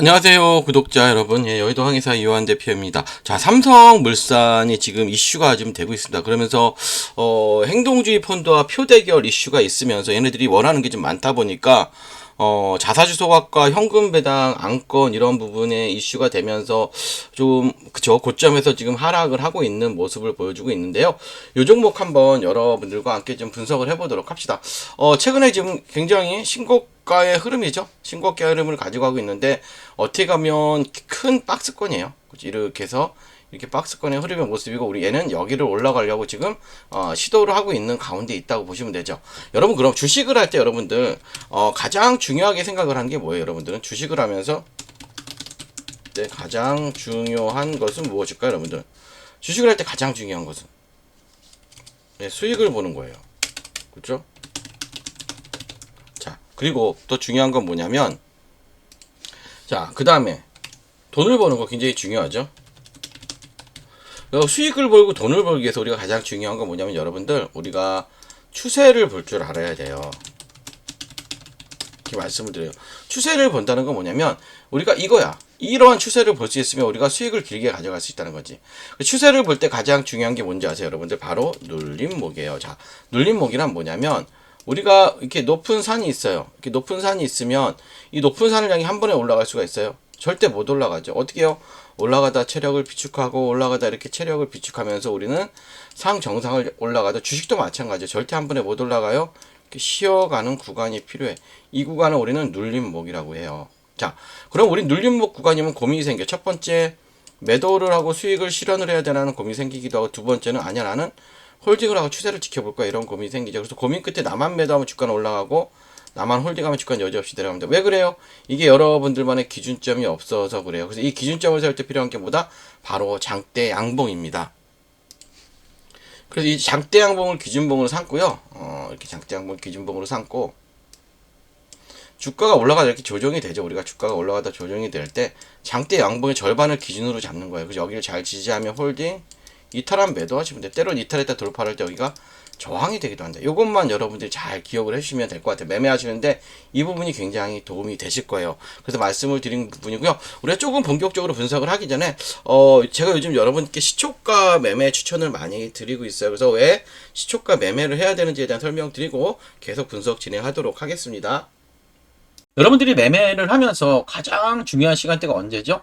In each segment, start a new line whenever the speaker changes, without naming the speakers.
안녕하세요 구독자 여러분 예, 여의도 항해사 이호한 대표입니다 자 삼성물산이 지금 이슈가 좀 되고 있습니다 그러면서 어, 행동주의 펀드와 표대결 이슈가 있으면서 얘네들이 원하는 게 좀 많다 보니까 어, 자사주 소각과 현금 배당 안건 이런 부분에 이슈가 되면서 좀 그쵸 고점에서 지금 하락을 하고 있는 모습을 보여주고 있는데요. 요 종목 한번 여러분들과 함께 좀 분석을 해보도록 합시다. 어, 최근에 지금 굉장히 신 고가의 흐름이죠. 신고가의 흐름을 가지고 가고 있는데 어떻게 가면 큰 박스권이에요. 그치? 이렇게 해서 이렇게 박스권의 흐름의 모습이고 우리 얘는 여기를 올라가려고 지금 어, 시도를 하고 있는 가운데 있다고 보시면 되죠. 여러분 그럼 주식을 할 때 여러분들 어, 가장 중요하게 생각을 하는 게 뭐예요? 여러분들은 주식을 하면서 네, 가장 중요한 것은 무엇일까요, 여러분들? 주식을 할 때 가장 중요한 것은 네, 수익을 보는 거예요. 그렇죠? 자, 그리고 또 중요한 건 뭐냐면 자, 그 다음에 돈을 버는 거 굉장히 중요하죠. 어, 수익을 벌고 돈을 벌기 위해서 우리가 가장 중요한 건 뭐냐면 여러분들 우리가 추세를 볼 줄 알아야 돼요. 이렇게 말씀을 드려요. 추세를 본다는 건 뭐냐면 우리가 이거야. 이러한 추세를 볼 수 있으면 우리가 수익을 길게 가져갈 수 있다는 거지. 그 추세를 볼 때 가장 중요한 게 뭔지 아세요, 여러분들? 바로 눌림목이에요. 자, 눌림목이란 뭐냐면 우리가 이렇게 높은 산이 있어요. 이렇게 높은 산이 있으면 이 높은 산을 향해 한 번에 올라갈 수가 있어요. 절대 못 올라가죠. 어떻게 해요? 올라가다 체력을 비축하고 올라가다 이렇게 체력을 비축하면서 우리는 상 정상을 올라가도 주식도 마찬가지죠. 절대 한 번에 못 올라가요. 이렇게 쉬어가는 구간이 필요해. 이 구간을 우리는 눌림목이라고 해요. 자, 그럼 우리 눌림목 구간이면 고민이 생겨. 첫 번째, 매도를 하고 수익을 실현을 해야 되나는 고민이 생기기도 하고, 두 번째는 아니야, 나는 홀딩을 하고 추세를 지켜볼 거야. 이런 고민이 생기죠. 그래서 고민 끝에 나만 매도하면 주가는 올라가고, 나만 홀딩하면 주가는 여지없이 내려갑니다. 왜 그래요? 이게 여러분들만의 기준점이 없어서 그래요. 그래서 이 기준점을 세울 때 필요한 게 뭐다? 바로 장대 양봉입니다. 그래서 이 장대 양봉을 기준봉으로 삼고요. 어, 이렇게 장대 양봉 기준봉으로 삼고 주가가 올라가다 이렇게 조정이 되죠. 우리가 주가가 올라가다 조정이 될 때 장대 양봉의 절반을 기준으로 잡는 거예요. 그래서 여기를 잘 지지하면 홀딩, 이탈한 매도 하시면 돼요. 때론 이탈했다 돌파할 때 여기가 저항이 되기도 한다. 이것만 여러분들이 잘 기억을 해주시면 될 것 같아요. 매매하시는데 이 부분이 굉장히 도움이 되실 거예요. 그래서 말씀을 드린 부분이고요. 우리가 조금 본격적으로 분석을 하기 전에 어 제가 요즘 여러분께 시초가 매매 추천을 많이 드리고 있어요. 그래서 왜 시초가 매매를 해야 되는지에 대한 설명 드리고 계속 분석 진행하도록 하겠습니다. 여러분들이 매매를 하면서 가장 중요한 시간대가 언제죠?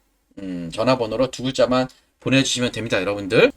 음, 전화번호로 두 글자만 보내주시면 됩니다, 여러분들.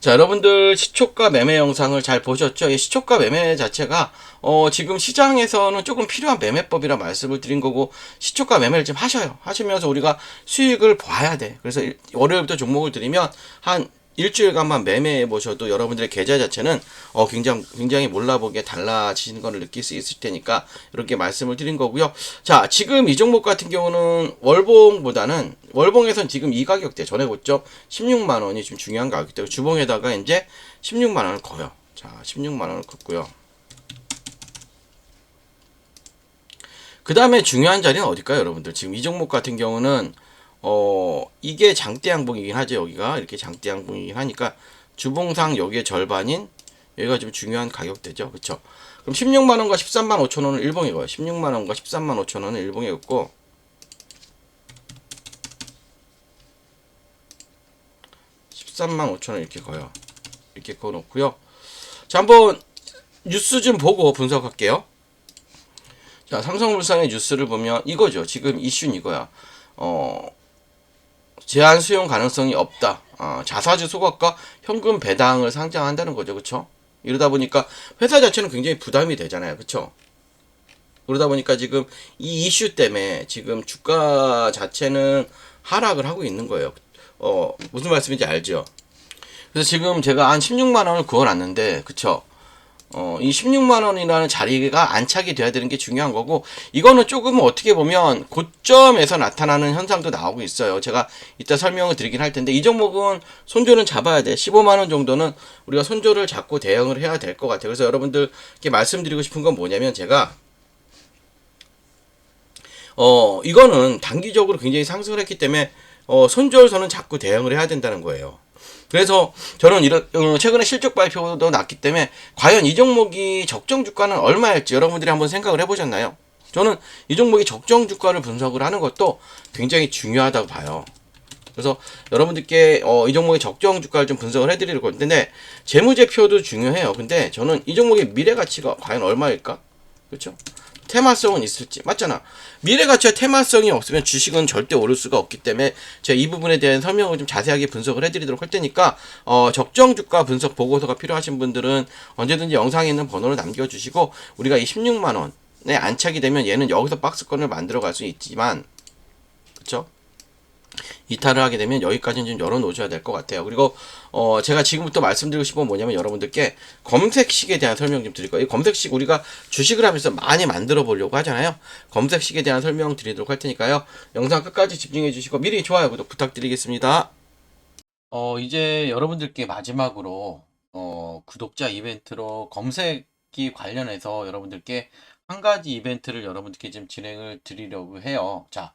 자, 여러분들 시초가 매매 영상을 잘 보셨죠? 이 시초가 매매 자체가 어, 지금 시장에서는 조금 필요한 매매법이라 말씀을 드린 거고 시초가 매매를 좀 하셔요. 하시면서 우리가 수익을 봐야 돼. 그래서 일- 월요일부터 종목을 드리면 한 일주일간만 매매해 보셔도 여러분들의 계좌 자체는 어 굉장히 굉장히 몰라보게 달라지는 것을 느낄 수 있을 테니까 이렇게 말씀을 드린 거고요. 자, 지금 이 종목 같은 경우는 월봉보다는 월봉에선 지금 이 가격대 전에 고점 16만 원이 좀 중요한 가격대고 주봉에다가 이제 16만 원을 거요. 자, 16만 원을 걷고요. 그 다음에 중요한 자리는 어딜까요, 여러분들? 지금 이 종목 같은 경우는 어 이게 장대 양봉이긴 하죠. 여기가 이렇게 장대 양봉이긴 하니까 주봉상 여기에 절반인 여기가 좀 중요한 가격대죠. 그렇죠? 그럼 16만 원과 13만 5천 원을 일봉에 거요. 16만 원과 13만 5천 원을 일봉에 걷고 13만 5천 원 이렇게 거요. 이렇게 그어 놓고요. 자, 한번 뉴스 좀 보고 분석할게요. 자, 삼성물산의 뉴스를 보면 이거죠. 지금 이슈는 이거야. 어, 제한 수용 가능성이 없다. 어, 자사주 소각과 현금 배당을 상장한다는 거죠. 그쵸? 이러다 보니까 회사 자체는 굉장히 부담이 되잖아요. 그쵸? 그러다 보니까 지금 이 이슈 때문에 지금 주가 자체는 하락을 하고 있는 거예요. 어, 무슨 말씀인지 알죠? 그래서 지금 제가 한 16만 원을 그어놨는데, 그쵸? 어, 이 16만 원이라는 자리가 안착이 돼야 되는 게 중요한 거고, 이거는 조금 어떻게 보면 고점에서 나타나는 현상도 나오고 있어요. 제가 이따 설명을 드리긴 할 텐데, 이 종목은 손절은 잡아야 돼. 15만 원 정도는 우리가 손절을 잡고 대응을 해야 될 것 같아요. 그래서 여러분들께 말씀드리고 싶은 건 뭐냐면, 제가 어, 이거는 단기적으로 굉장히 상승을 했기 때문에, 어, 손절선은 자꾸 대응을 해야 된다는 거예요. 그래서 저는 이런, 어, 최근에 실적 발표도 났기 때문에, 과연 이 종목이 적정 주가는 얼마일지 여러분들이 한번 생각을 해보셨나요? 저는 이 종목이 적정 주가를 분석을 하는 것도 굉장히 중요하다고 봐요. 그래서 여러분들께 어, 이 종목의 적정 주가를 좀 분석을 해드릴 건데 재무제표도 중요해요. 근데 저는 이 종목의 미래 가치가 과연 얼마일까? 그렇죠? 테마성은 있을지 맞잖아. 미래 가치와 테마성이 없으면 주식은 절대 오를 수가 없기 때문에 제가 이 부분에 대한 설명을 좀 자세하게 분석을 해드리도록 할 테니까 어, 적정 주가 분석 보고서가 필요하신 분들은 언제든지 영상에 있는 번호를 남겨주시고 우리가 이 16만 원에 안착이 되면 얘는 여기서 박스권을 만들어 갈 수 있지만 그렇죠? 이탈을 하게 되면 여기까지는 좀 열어놓으셔야 될 것 같아요. 그리고 어 제가 지금부터 말씀드리고 싶은 건 뭐냐면 여러분들께 검색식에 대한 설명 좀 드릴 거예요. 이 검색식 우리가 주식을 하면서 많이 만들어 보려고 하잖아요. 검색식에 대한 설명 드리도록 할 테니까요. 영상 끝까지 집중해 주시고 미리 좋아요 구독 부탁드리겠습니다. 어 이제 여러분들께 마지막으로 어 구독자 이벤트로 검색기 관련해서 여러분들께 한 가지 이벤트를 여러분들께 좀 진행을 드리려고 해요. 자,